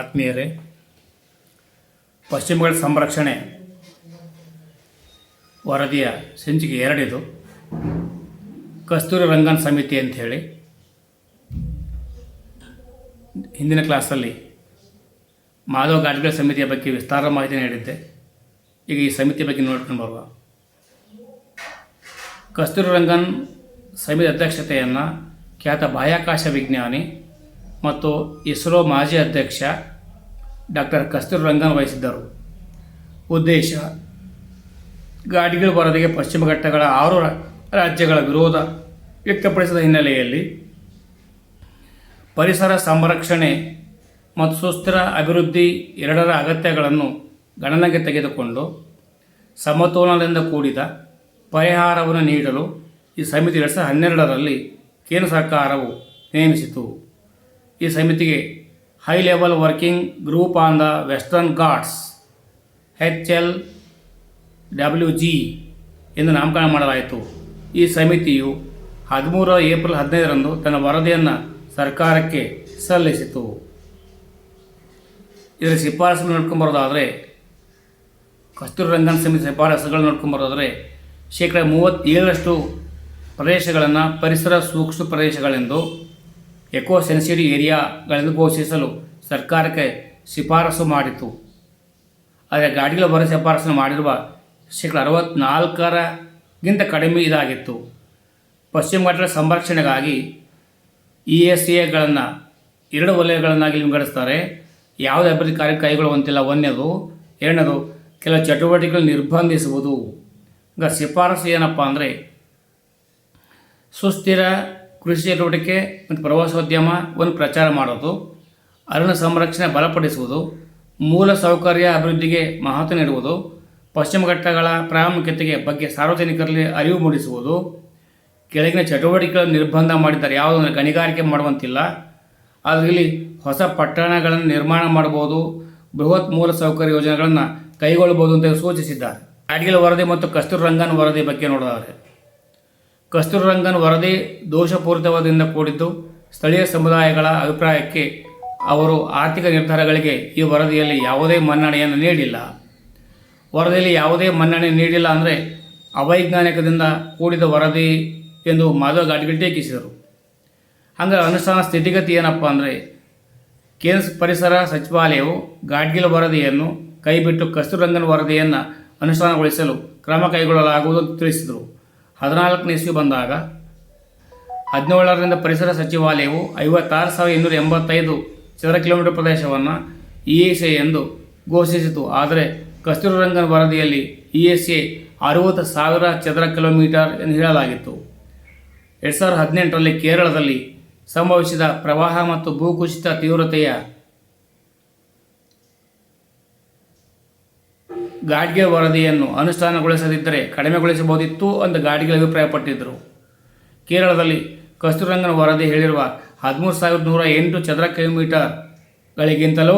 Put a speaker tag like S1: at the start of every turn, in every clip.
S1: ಆತ್ಮೀಯರೇ, ಪಶ್ಚಿಮಗಳ ಸಂರಕ್ಷಣೆ ವರದಿಯ ಸಂಚಿಕೆ ಎರಡಿದು, ಕಸ್ತೂರಿ ರಂಗನ್ ಸಮಿತಿ ಅಂತ ಹೇಳಿ ಹಿಂದಿನ ಕ್ಲಾಸಲ್ಲಿ ಮಾಧವ ಗಾಡ್ಗಳ ಸಮಿತಿಯ ಬಗ್ಗೆ ವಿಸ್ತಾರ ಮಾಹಿತಿ ನೀಡಿದ್ದೆ. ಈಗ ಈ ಸಮಿತಿ ಬಗ್ಗೆ ನೋಡ್ಕೊಂಡು ಬರುವ. ಕಸ್ತೂರಿ ರಂಗನ್ ಸಮಿತಿ ಅಧ್ಯಕ್ಷತೆಯನ್ನು ಖ್ಯಾತ ಬಾಹ್ಯಾಕಾಶ ವಿಜ್ಞಾನಿ ಮತ್ತು ಇಸ್ರೋ ಮಾಜಿ ಅಧ್ಯಕ್ಷ ಡಾಕ್ಟರ್ ಕಸ್ತೂರಿ ರಂಗನ್ ವಹಿಸಿದ್ದರು. ಉದ್ದೇಶ, ಗಾಡಿಗಳ ವರದಿಗೆ ಪಶ್ಚಿಮ ಘಟ್ಟಗಳ ಆರು ರಾಜ್ಯಗಳ ವಿರೋಧ ವ್ಯಕ್ತಪಡಿಸಿದ ಹಿನ್ನೆಲೆಯಲ್ಲಿ ಪರಿಸರ ಸಂರಕ್ಷಣೆ ಮತ್ತು ಸುಸ್ಥಿರ ಅಭಿವೃದ್ಧಿ ಎರಡರ ಅಗತ್ಯಗಳನ್ನು ಗಣನೆಗೆ ತೆಗೆದುಕೊಂಡು ಸಮತೋಲನದಿಂದ ಕೂಡಿದ ಪರಿಹಾರವನ್ನು ನೀಡಲು ಈ ಸಮಿತಿ ಎರಡು ಸಾವಿರದ ಹನ್ನೆರಡರಲ್ಲಿ ಕೇಂದ್ರ ಸರ್ಕಾರವು ನೇಮಿಸಿತು. ಈ ಸಮಿತಿಗೆ high level working group on the Western Ghats, H L W G ಎಂದು ನಾಮಕರಣ ಮಾಡಲಾಯಿತು. ಈ ಸಮಿತಿಯು ಹದಿಮೂರ ಏಪ್ರಿಲ್ ಹದಿನೈದರಂದು ತನ್ನ ವರದಿಯನ್ನು ಸರ್ಕಾರಕ್ಕೆ ಸಲ್ಲಿಸಿತು. ಇದರ ಶಿಫಾರಸು ನೋಡ್ಕೊಂಬರೋದಾದರೆ ಕಸ್ತೂರಿ ರಂಗನ್ ಸಮಿತಿ ಶಿಫಾರಸುಗಳು ನೋಡ್ಕೊಂಬರೋದಾದರೆ ಶೇಕಡ ಮೂವತ್ತೇಳರಷ್ಟು ಪ್ರದೇಶಗಳನ್ನು ಪರಿಸರ ಸೂಕ್ಷ್ಮ ಪ್ರದೇಶಗಳೆಂದು ಎಕೋ ಸೆನ್ಸಿಟಿವ್ ಏರಿಯಾಗಳನ್ನು ಘೋಷಿಸಲು ಸರ್ಕಾರಕ್ಕೆ ಶಿಫಾರಸು ಮಾಡಿತು. ಆದರೆ ಗಾಡಿಗಳ ಬರ ಶಿಫಾರಸನ್ನು ಮಾಡಿರುವ ಶೇಕಡ ಅರವತ್ನಾಲ್ಕರಗಿಂತ ಕಡಿಮೆ ಇದಾಗಿತ್ತು. ಪಶ್ಚಿಮ ಘಟ್ಟದ ಸಂರಕ್ಷಣೆಗಾಗಿ ಇ ಎಸ್ ಎಗಳನ್ನು ಎರಡು ವಲಯಗಳನ್ನಾಗಿ ವಿಂಗಡಿಸ್ತಾರೆ. ಯಾವುದೇ ಅಭಿವೃದ್ಧಿ ಕಾರ್ಯ ಕೈಗೊಳ್ಳುವಂತಿಲ್ಲ. ಒಂದನೇದು, ಎರಡನೇದು ಕೆಲವು ಚಟುವಟಿಕೆಗಳನ್ನು ನಿರ್ಬಂಧಿಸುವುದು. ಈಗ ಶಿಫಾರಸು ಏನಪ್ಪ ಅಂದರೆ ಸುಸ್ಥಿರ ಕೃಷಿ ಚಟುವಟಿಕೆ ಮತ್ತು ಪ್ರವಾಸೋದ್ಯಮವನ್ನು ಪ್ರಚಾರ ಮಾಡೋದು, ಅರಣ್ಯ ಸಂರಕ್ಷಣೆ ಬಲಪಡಿಸುವುದು, ಮೂಲ ಸೌಕರ್ಯ ಅಭಿವೃದ್ಧಿಗೆ ಮಹತ್ವ ನೀಡುವುದು, ಪಶ್ಚಿಮ ಘಟ್ಟಗಳ ಪ್ರಾಮುಖ್ಯತೆಗೆ ಬಗ್ಗೆ ಸಾರ್ವಜನಿಕರಲ್ಲಿ ಅರಿವು ಮೂಡಿಸುವುದು, ಕೆಳಗಿನ ಚಟುವಟಿಕೆಗಳನ್ನು ನಿರ್ಬಂಧ ಮಾಡಿದ್ದಾರೆ, ಯಾವುದನ್ನು ಗಣಿಗಾರಿಕೆ ಮಾಡುವಂತಿಲ್ಲ ಅದರಲ್ಲಿ ಹೊಸ ಪಟ್ಟಣಗಳನ್ನು ನಿರ್ಮಾಣ ಮಾಡಬಹುದು, ಬೃಹತ್ ಮೂಲ ಸೌಕರ್ಯ ಯೋಜನೆಗಳನ್ನು ಕೈಗೊಳ್ಳಬಹುದು ಅಂತ ಸೂಚಿಸಿದ್ದಾರೆ. ಅಡಿಗೆಲ ವರದಿ ಮತ್ತು ಕಸ್ತೂರ್ ರಂಗನ್ ವರದಿ ಬಗ್ಗೆ ನೋಡೋದಾದರೆ. ಕಸ್ತೂರಿ ರಂಗನ್ ವರದಿ ದೋಷಪೂರಿತವಾದಿಂದ ಕೂಡಿದ್ದು ಸ್ಥಳೀಯ ಸಮುದಾಯಗಳ ಅಭಿಪ್ರಾಯಕ್ಕೆ ಅವರು ಆರ್ಥಿಕ ನಿರ್ಧಾರಗಳಿಗೆ ಈ ವರದಿಯಲ್ಲಿ ಯಾವುದೇ ಮನ್ನಣೆಯನ್ನು ನೀಡಿಲ್ಲ. ವರದಿಯಲ್ಲಿ ಯಾವುದೇ ಮನ್ನಣೆ ನೀಡಿಲ್ಲ ಅಂದರೆ ಅವೈಜ್ಞಾನಿಕದಿಂದ ಕೂಡಿದ ವರದಿ ಎಂದು ಮಾಧವ ಗಾಡ್ಗಿಲ್ ಟೀಕಿಸಿದರು. ಹಂಗಾರೆ ಅನುಷ್ಠಾನ ಸ್ಥಿತಿಗತಿ ಏನಪ್ಪ ಅಂದರೆ ಕೇಂದ್ರ ಪರಿಸರ ಸಚಿವಾಲಯವು ಗಾಡ್ಗಿಲ್ ವರದಿಯನ್ನು ಕೈಬಿಟ್ಟು ಕಸ್ತೂರಂಗನ್ ವರದಿಯನ್ನು ಅನುಷ್ಠಾನಗೊಳಿಸಲು ಕ್ರಮ ಕೈಗೊಳ್ಳಲಾಗುವುದು ತಿಳಿಸಿದರು. ಹದಿನಾಲ್ಕನೇ ಇಸ್ವಿ ಬಂದಾಗ ಹದಿನೇಳರಿಂದ ಪರಿಸರ ಸಚಿವಾಲಯವು ಐವತ್ತಾರು ಸಾವಿರದ ಇನ್ನೂರ ಎಂಬತ್ತೈದು ಚದರ ಕಿಲೋಮೀಟರ್ ಪ್ರದೇಶವನ್ನು ಇ ಎಸ್ ಎ ಎಂದು ಘೋಷಿಸಿತು. ಆದರೆ ಕಸ್ತೂರಿ ರಂಗನ್ ವರದಿಯಲ್ಲಿ ಇ ಎಸ್ ಎ ಅರುವತ್ತು ಸಾವಿರ ಚದರ ಕಿಲೋಮೀಟರ್ ಎಂದು ಹೇಳಲಾಗಿತ್ತು. ಎರಡು ಸಾವಿರದ ಹದಿನೆಂಟರಲ್ಲಿ ಕೇರಳದಲ್ಲಿ ಸಂಭವಿಸಿದ ಪ್ರವಾಹ ಮತ್ತು ಭೂಕುಸಿತ ತೀವ್ರತೆಯ ಗಾಡ್ಗೆ ವರದಿಯನ್ನು ಅನುಷ್ಠಾನಗೊಳಿಸದಿದ್ದರೆ ಕಡಿಮೆಗೊಳಿಸಬಹುದಿತ್ತು ಎಂದು ಗಾಡ್ಗೆ ಅಭಿಪ್ರಾಯಪಟ್ಟಿದ್ದರು. ಕೇರಳದಲ್ಲಿ ಕಸ್ತೂರಂಗನ ವರದಿ ಹೇಳಿರುವ ಹದಿಮೂರು ಸಾವಿರದ ನೂರ ಎಂಟು ಚದರ ಕಿಲೋಮೀಟರ್ಗಳಿಗಿಂತಲೂ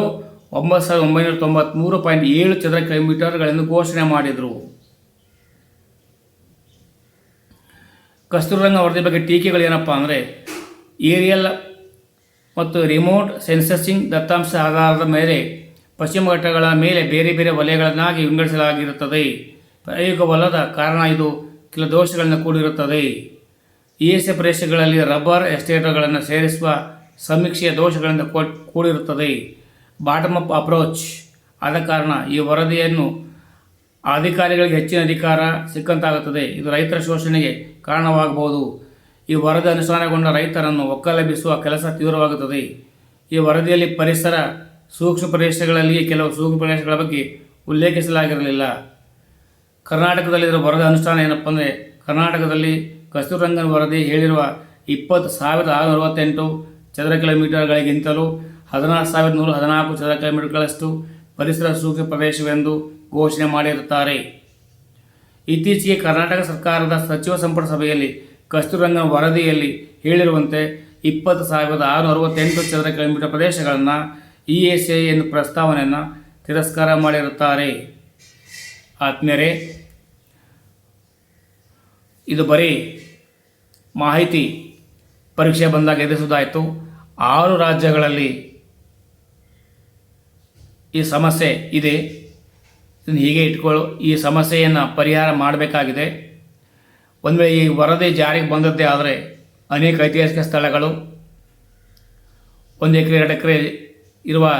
S1: ಒಂಬತ್ತು ಸಾವಿರದ ಒಂಬೈನೂರ ತೊಂಬತ್ತ್ಮೂರು ಪಾಯಿಂಟ್ ಏಳು ಚದರ ಕಿಲೋಮೀಟರ್ಗಳನ್ನು ಘೋಷಣೆ ಮಾಡಿದರು. ಕಸ್ತೂರಂಗ ವರದಿ ಬಗ್ಗೆ ಟೀಕೆಗಳೇನಪ್ಪ ಅಂದರೆ, ಏರಿಯಲ್ ಮತ್ತು ರಿಮೋಟ್ ಸೆನ್ಸಸಿಂಗ್ ದತ್ತಾಂಶ ಆಧಾರದ ಮೇಲೆ ಪಶ್ಚಿಮ ಘಟ್ಟಗಳ ಮೇಲೆ ಬೇರೆ ಬೇರೆ ವಲಯಗಳನ್ನಾಗಿ ವಿಂಗಡಿಸಲಾಗಿರುತ್ತದೆ. ಪ್ರಾಯೋಗಿಕವಲ್ಲದ ಕಾರಣ ಇದು ಕೆಲ ದೋಷಗಳನ್ನು ಕೂಡಿರುತ್ತದೆ. ಇ ಎಸ್ ಎ ಪ್ರದೇಶಗಳಲ್ಲಿ ರಬ್ಬರ್ ಎಸ್ಟೇಟ್ಗಳನ್ನು ಸೇರಿಸುವ ಸಮೀಕ್ಷೆಯ ದೋಷಗಳಿಂದ ಕೂಡಿರುತ್ತದೆ. ಬಾಟಮ್ ಅಪ್ ಅಪ್ರೋಚ್ ಆದ ಕಾರಣ ಈ ವರದಿಯನ್ನು ಅಧಿಕಾರಿಗಳಿಗೆ ಹೆಚ್ಚಿನ ಅಧಿಕಾರ ಸಿಕ್ಕಂತಾಗುತ್ತದೆ. ಇದು ರೈತರ ಶೋಷಣೆಗೆ ಕಾರಣವಾಗಬಹುದು. ಈ ವರದಿ ಅನುಷ್ಠಾನಗೊಂಡ ರೈತರನ್ನು ಒಕ್ಕಲೆಬ್ಬಿಸುವ ಕೆಲಸ ತೀವ್ರವಾಗುತ್ತದೆ. ಈ ವರದಿಯಲ್ಲಿ ಪರಿಸರ ಸೂಕ್ಷ್ಮ ಪ್ರದೇಶಗಳಲ್ಲಿ ಕೆಲವು ಸೂಕ್ಷ್ಮ ಪ್ರದೇಶಗಳ ಬಗ್ಗೆ ಉಲ್ಲೇಖಿಸಲಾಗಿರಲಿಲ್ಲ. ಕರ್ನಾಟಕದಲ್ಲಿ ಇದರ ವರದಿ ಅನುಷ್ಠಾನ ಏನಪ್ಪ ಅಂದರೆ, ಕರ್ನಾಟಕದಲ್ಲಿ ಕಸ್ತೂರಂಗನ್ ವರದಿ ಹೇಳಿರುವ ಇಪ್ಪತ್ತು ಸಾವಿರದ ಆರುನೂರ ಅರವತ್ತೆಂಟು ಚದರ ಕಿಲೋಮೀಟರ್ಗಳಿಗಿಂತಲೂ ಹದಿನಾರು ಸಾವಿರದ ನೂರ ಹದಿನಾಲ್ಕು ಚದರ ಕಿಲೋಮೀಟರ್ಗಳಷ್ಟು ಪರಿಸರ ಸೂಕ್ಷ್ಮ ಪ್ರದೇಶವೆಂದು ಘೋಷಣೆ ಮಾಡಿರುತ್ತಾರೆ. ಇತ್ತೀಚೆಗೆ ಕರ್ನಾಟಕ ಸರ್ಕಾರದ ಸಚಿವ ಸಂಪುಟ ಸಭೆಯಲ್ಲಿ ಕಸ್ತೂರಂಗನ್ ವರದಿಯಲ್ಲಿ ಹೇಳಿರುವಂತೆ ಇಪ್ಪತ್ತು ಸಾವಿರದ ಆರುನೂರ ಅರವತ್ತೆಂಟು ಚದರ ಕಿಲೋಮೀಟರ್ ಪ್ರದೇಶಗಳನ್ನು ಇ ಎಸ್ ಎ ಎಂದು ಪ್ರಸ್ತಾವನೆಯನ್ನು ತಿರಸ್ಕಾರ ಮಾಡಿರುತ್ತಾರೆ. ಆತ್ಮೀಯರೇ, ಇದು ಬರೀ ಮಾಹಿತಿ ಪರೀಕ್ಷೆ ಬಂದಾಗ ಎದುರಿಸುವುದಾಯಿತು. ಆರು ರಾಜ್ಯಗಳಲ್ಲಿ ಈ ಸಮಸ್ಯೆ ಇದೆ. ಇದನ್ನು ಹೀಗೆ ಇಟ್ಕೊಳ್ಳು, ಈ ಸಮಸ್ಯೆಯನ್ನು ಪರಿಹಾರ ಮಾಡಬೇಕಾಗಿದೆ. ಒಂದು ವೇಳೆ ಈ ವರದಿ ಜಾರಿಗೆ ಬಂದದ್ದೇ ಆದರೆ ಅನೇಕ ಐತಿಹಾಸಿಕ ಸ್ಥಳಗಳು, ಒಂದು ಎಕರೆ, ಎರಡು ಎಕರೆ ಇರುವ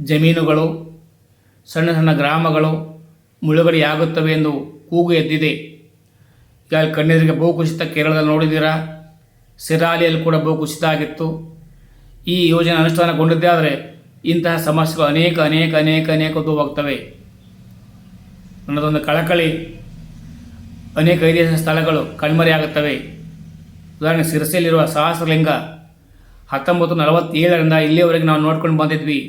S1: ಜಮೀನುಗಳು, ಸಣ್ಣ ಸಣ್ಣ ಗ್ರಾಮಗಳು ಮುಳುಗಡೆಯಾಗುತ್ತವೆ ಎಂದು ಕೂಗು ಎದ್ದಿದೆ. ಈಗ ಕಣ್ಣೆದುರಿಗೆ ಭೂಕುಸಿತ ಕೇರಳದಲ್ಲಿ ನೋಡಿದ್ದೀರಾ? ಸಿರಾಲಿಯಲ್ಲಿ ಕೂಡ ಭೂಕುಸಿತ ಆಗಿತ್ತು. ಈ ಯೋಜನೆ ಅನುಷ್ಠಾನಗೊಂಡಿದ್ದೇ ಆದರೆ ಇಂತಹ ಸಮಸ್ಯೆಗಳು ಅನೇಕ ಅನೇಕ ಅನೇಕ ಅನೇಕ ಹೋಗ್ತವೆ ನನ್ನದೊಂದು ಕಳಕಳಿ. ಅನೇಕ ಐತಿಹಾಸಿಕ ಸ್ಥಳಗಳು ಕಣ್ಮರೆಯಾಗುತ್ತವೆ. ಉದಾಹರಣೆಗೆ ಸಿರಸಿಯಲ್ಲಿರುವ ಸಹಸ್ರಲಿಂಗ ಹತ್ತೊಂಬತ್ತು ನಲವತ್ತೇಳರಿಂದ ಇಲ್ಲಿಯವರೆಗೆ ನಾವು ನೋಡ್ಕೊಂಡು ಬಂದಿದ್ವಿ.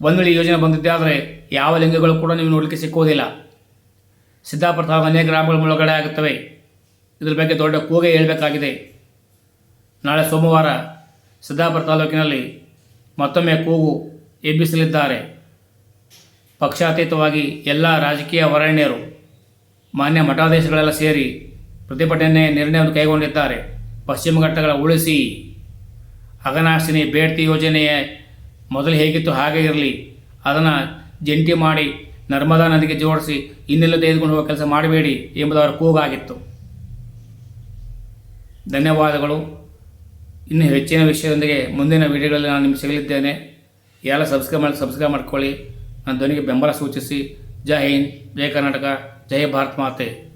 S1: ಒಂದು ವೇಳೆ ಯೋಜನೆ ಬಂದಿದ್ದೆ ಆದರೆ ಯಾವ ಲಿಂಗಗಳು ಕೂಡ ನೀವು ನೋಡಲಿಕ್ಕೆ ಸಿಕ್ಕುವುದಿಲ್ಲ ಸಿದ್ದಾಪುರದ ಅನೇಕ ಗ್ರಾಮಗಳು ಮುಳುಗಡೆ ಆಗುತ್ತವೆ. ಇದರ ಬಗ್ಗೆ ದೊಡ್ಡ ಕೂಗೆ ಹೇಳಬೇಕಾಗಿದೆ. ನಾಳೆ ಸೋಮವಾರ ಸಿದ್ದಾಪುರ ತಾಲೂಕಿನಲ್ಲಿ ಮತ್ತೊಮ್ಮೆ ಕೂಗು ಎಬ್ಬಿಸಲಿದ್ದಾರೆ. ಪಕ್ಷಾತೀತವಾಗಿ ಎಲ್ಲ ರಾಜಕೀಯ ವರಣ್ಯರು ಮಾನ್ಯ ಮಠಾಧೀಶಗಳೆಲ್ಲ ಸೇರಿ ಪ್ರತಿಭಟನೆ ನಿರ್ಣಯವನ್ನು ಕೈಗೊಂಡಿದ್ದಾರೆ. ಪಶ್ಚಿಮ ಘಟ್ಟಗಳ ಉಳಿಸಿ ಅಗನಾಶಿನಿ ಬೇಡ್ತಿ ಯೋಜನೆಯ ಮೊದಲು ಹೇಗಿತ್ತು ಹಾಗೆ ಇರಲಿ. ಅದನ್ನು ಜಂಟಿ ಮಾಡಿ ನರ್ಮದಾ ನದಿಗೆ ಜೋಡಿಸಿ ಇನ್ನೆಲ್ಲ ತೆಗೆದುಕೊಂಡು ಹೋಗೋ ಕೆಲಸ ಮಾಡಬೇಡಿ ಎಂಬುದು ಅವರ ಕೂಗಾಗಿತ್ತು. ಧನ್ಯವಾದಗಳು. ಇನ್ನು ಹೆಚ್ಚಿನ ವಿಷಯದೊಂದಿಗೆ ಮುಂದಿನ ವಿಡಿಯೋಗಳಲ್ಲಿ ನಾನು ನಿಮಗೆ ಸಿಗಲಿದ್ದೇನೆ. ಎಲ್ಲ ಸಬ್ಸ್ಕ್ರೈಬ್ ಮಾಡಿ ಸಬ್ಸ್ಕ್ರೈಬ್ ಮಾಡ್ಕೊಳ್ಳಿ. ನನ್ನ ಧ್ವನಿಗೆ ಬೆಂಬಲ ಸೂಚಿಸಿ. ಜೈ ಹಿಂದ್, ಜೈ ಕರ್ನಾಟಕ, ಜೈ ಭಾರತ್ ಮಾತೆ.